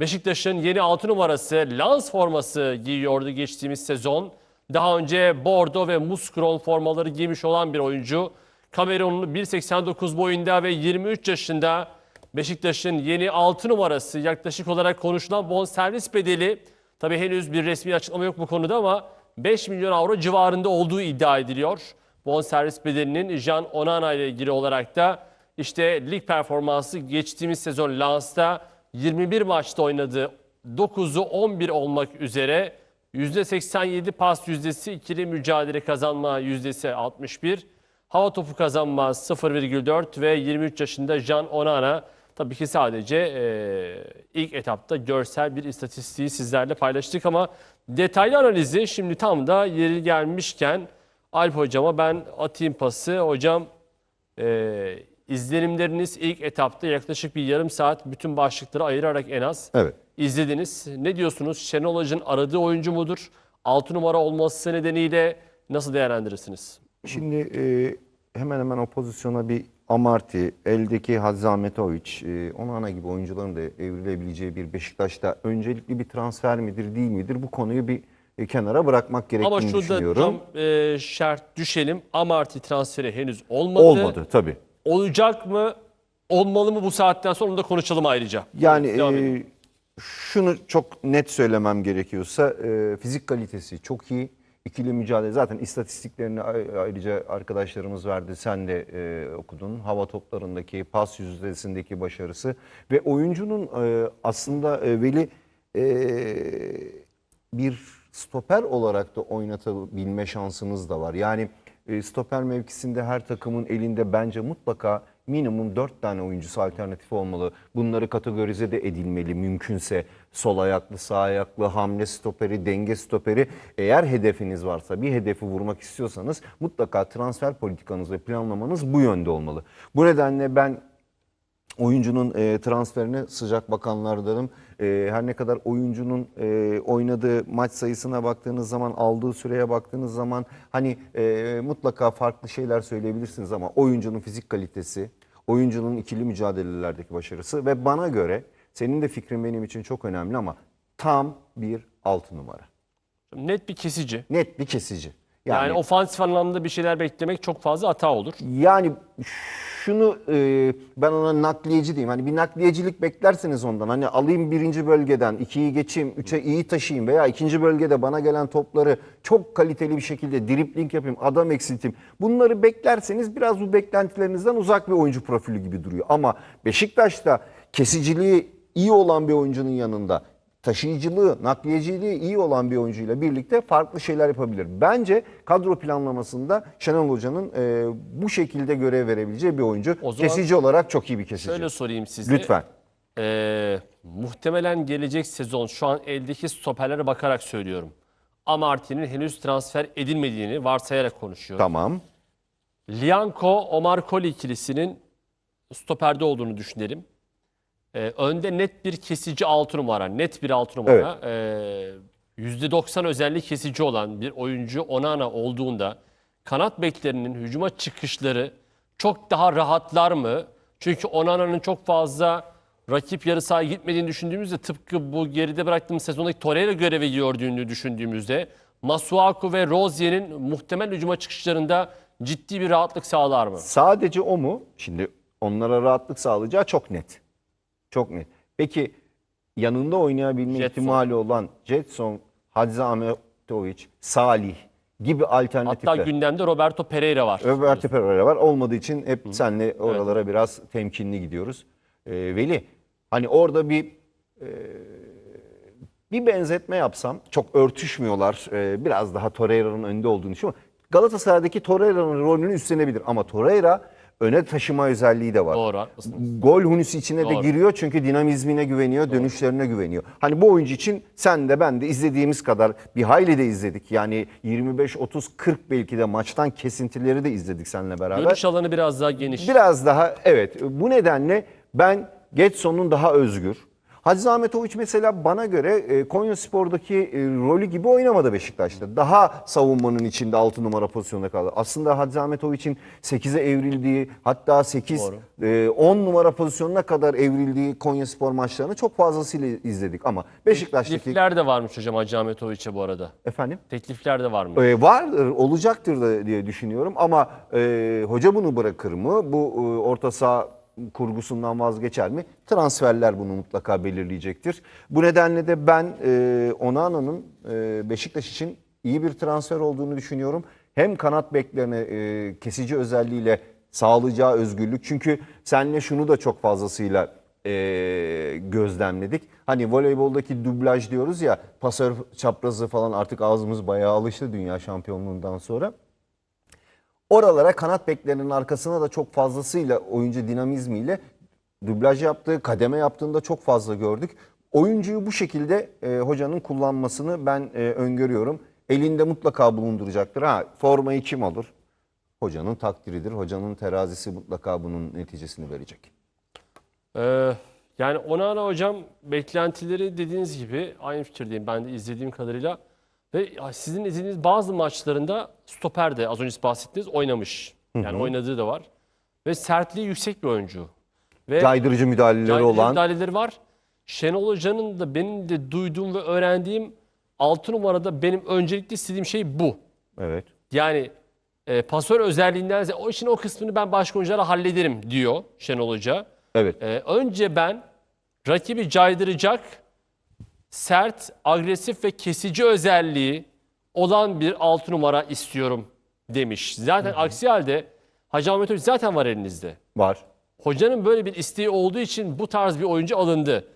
Beşiktaş'ın yeni 6 numarası Lens forması giyiyordu geçtiğimiz sezon. Daha önce bordo ve muskron formaları giymiş olan bir oyuncu. Kamerunlu 1.89 boyunda ve 23 yaşında Beşiktaş'ın yeni 6 numarası yaklaşık olarak konuşulan bonservis bedeli. Tabii henüz bir resmi açıklama yok bu konuda ama 5 milyon avro civarında olduğu iddia ediliyor. Bonservis bedelinin Jean Onana ile ilgili olarak da işte lig performansı geçtiğimiz sezon Lens'ta 21 maçta oynadı. 9'u 11 olmak üzere %87 pas yüzdesi, ikili mücadele kazanma yüzdesi 61. Hava topu kazanma 0,4 ve 23 yaşında Jean Onana tabii ki sadece eee, ilk etapta görsel bir istatistiği sizlerle paylaştık ama detaylı analizi şimdi tam da yeri gelmişken Alp hocama ben atayım pası. Hocam ee, izlenimleriniz ilk etapta yaklaşık bir yarım saat bütün başlıkları ayırarak en az Evet. izlediniz. Ne diyorsunuz? Şenol Hoca'nın aradığı oyuncu mudur? 6 numara olması nedeniyle nasıl değerlendirirsiniz? Şimdi e, hemen hemen o pozisyona bir Amarty, eldeki Hadzi Ahmetoviç, e, Onana gibi oyuncuların da evrilebileceği bir Beşiktaş'ta öncelikli bir transfer midir değil midir bu konuyu bir e, kenara bırakmak gerektiğini Ama şurada düşünüyorum. tam e, şart düşelim. Amarty transferi henüz olmadı. Olmadı tabii. Olacak mı? Olmalı mı bu saatten sonra onu da konuşalım ayrıca. Yani e, şunu çok net söylemem gerekiyorsa e, fizik kalitesi çok iyi. İkili mücadele zaten istatistiklerini ay- ayrıca arkadaşlarımız verdi. Sen de e, okudun. Hava toplarındaki, pas yüzdesindeki başarısı ve oyuncunun e, aslında e, Veli e, bir stoper olarak da oynatabilme şansınız da var. Yani e, stoper mevkisinde her takımın elinde bence mutlaka minimum 4 tane oyuncusu alternatif olmalı. Bunları kategorize de edilmeli mümkünse. Sol ayaklı, sağ ayaklı, hamle stoperi, denge stoperi. Eğer hedefiniz varsa, bir hedefi vurmak istiyorsanız mutlaka transfer politikanız ve planlamanız bu yönde olmalı. Bu nedenle ben oyuncunun e, transferine sıcak bakanlardanım. E, her ne kadar oyuncunun e, oynadığı maç sayısına baktığınız zaman, aldığı süreye baktığınız zaman hani e, mutlaka farklı şeyler söyleyebilirsiniz ama oyuncunun fizik kalitesi, oyuncunun ikili mücadelelerdeki başarısı ve bana göre senin de fikrin benim için çok önemli ama tam bir altı numara. Net bir kesici. Net bir kesici. Yani, ofansif anlamda bir şeyler beklemek çok fazla hata olur. Yani şunu e, ben ona nakliyeci diyeyim. Hani bir nakliyecilik beklerseniz ondan. Hani alayım birinci bölgeden, ikiyi geçeyim, üçe iyi taşıyayım veya ikinci bölgede bana gelen topları çok kaliteli bir şekilde dripling yapayım, adam eksilteyim. Bunları beklerseniz biraz bu beklentilerinizden uzak bir oyuncu profili gibi duruyor. Ama Beşiktaş'ta kesiciliği iyi olan bir oyuncunun yanında taşıyıcılığı, nakliyeciliği iyi olan bir oyuncuyla birlikte farklı şeyler yapabilir. Bence kadro planlamasında Şenol Hoca'nın e, bu şekilde görev verebileceği bir oyuncu. O zaman- kesici olarak çok iyi bir kesici. Şöyle sorayım size. Lütfen. Ee, muhtemelen gelecek sezon şu an eldeki stoperlere bakarak söylüyorum. Amarty'nin henüz transfer edilmediğini varsayarak konuşuyorum. Tamam. Lianco, Omar Koli ikilisinin stoperde olduğunu düşünelim. Ee, önde net bir kesici 6 numara, net bir 6 numara. Ee, %90 özelliği kesici olan bir oyuncu Onana olduğunda kanat beklerinin hücuma çıkışları çok daha rahatlar mı? Çünkü Onana'nın çok fazla rakip yarı sahaya gitmediğini düşündüğümüzde tıpkı bu geride bıraktığımız sezondaki Torreira görevi gördüğünü düşündüğümüzde Masuaku ve Rozier'in muhtemel hücuma çıkışlarında ciddi bir rahatlık sağlar mı? Sadece o mu? Şimdi onlara rahatlık sağlayacağı çok net. Çok net. Peki yanında oynayabilme Jetson. ihtimali olan Jetson, Hadzi Ahmetoviç, Salih gibi alternatifler. Hatta gündemde Roberto Pereira var. Roberto Pereira var. Olmadığı için hep senle oralara biraz temkinli gidiyoruz. Ee, Veli hani orada bir e, bir benzetme yapsam çok örtüşmüyorlar. Ee, biraz daha Torreira'nın önde olduğunu düşünüyorum. Galatasaray'daki Torreira'nın rolünü üstlenebilir ama Torreira öne taşıma özelliği de var. Doğru haklısınız. Gol hunusu içine de Doğru. giriyor çünkü dinamizmine güveniyor, dönüşlerine güveniyor. Hani bu oyuncu için sen de ben de izlediğimiz kadar bir hayli de izledik. Yani 25 30 40 belki de maçtan kesintileri de izledik seninle beraber. Görüş alanı biraz daha geniş. Biraz daha evet bu nedenle ben Getson'un daha özgür. Hadzi Ahmetoviç mesela bana göre e, Konya Spor'daki e, rolü gibi oynamadı Beşiktaş'ta. Daha savunmanın içinde 6 numara pozisyonda kaldı. Aslında Hadzi Ahmetoviç'in 8'e evrildiği hatta 8 Doğru. e, 10 numara pozisyonuna kadar evrildiği Konya Spor maçlarını çok fazlasıyla izledik ama Beşiktaş'taki Teklifler de varmış hocam Hacı Ahmetoviç'e bu arada. efendim Teklifler de var mı? e, vardır, olacaktır da diye düşünüyorum ama e, hoca bunu bırakır mı? Bu e, orta saha kurgusundan vazgeçer mi? Transferler bunu mutlaka belirleyecektir. Bu nedenle de ben e, Onana'nın e, Beşiktaş için iyi bir transfer olduğunu düşünüyorum. Hem kanat beklerine e, kesici özelliğiyle sağlayacağı özgürlük. Çünkü seninle şunu da çok fazlasıyla e, gözlemledik. Hani voleyboldaki dublaj diyoruz ya pasör çaprazı falan artık ağzımız bayağı alıştı dünya şampiyonluğundan sonra. Oralara kanat beklerinin arkasına da çok fazlasıyla oyuncu dinamizmiyle dublaj yaptığı, kademe yaptığında çok fazla gördük. Oyuncuyu bu şekilde e, hocanın kullanmasını ben e, öngörüyorum. Elinde mutlaka bulunduracaktır. Ha formayı kim alır? Hocanın takdiridir. Hocanın terazisi mutlaka bunun neticesini verecek. Ee, yani Onana hocam beklentileri dediğiniz gibi aynı fikirdeyim ben de izlediğim kadarıyla. Ve sizin izlediğiniz bazı maçlarında stoper de az önce bahsettiğiniz oynamış. Yani oynadığı da var. Ve sertliği yüksek bir oyuncu. Ve Caydırıcı müdahaleleri caydırıcı olan müdahaleleri var. Şenol Hoca'nın da benim de duyduğum ve öğrendiğim 6 numarada benim öncelikli istediğim şey bu. evet. Yani e, pasör özelliğinden ziyade o işin o kısmını ben başka oyunculara hallederim diyor Şenol Hoca. Evet. Ee, önce ben rakibi caydıracak, sert, agresif ve kesici özelliği olan bir 6 numara istiyorum demiş. Zaten aksi halde Hacı Ahmet Hoca zaten var elinizde. Var. Hocanın böyle bir isteği olduğu için bu tarz bir oyuncu alındı.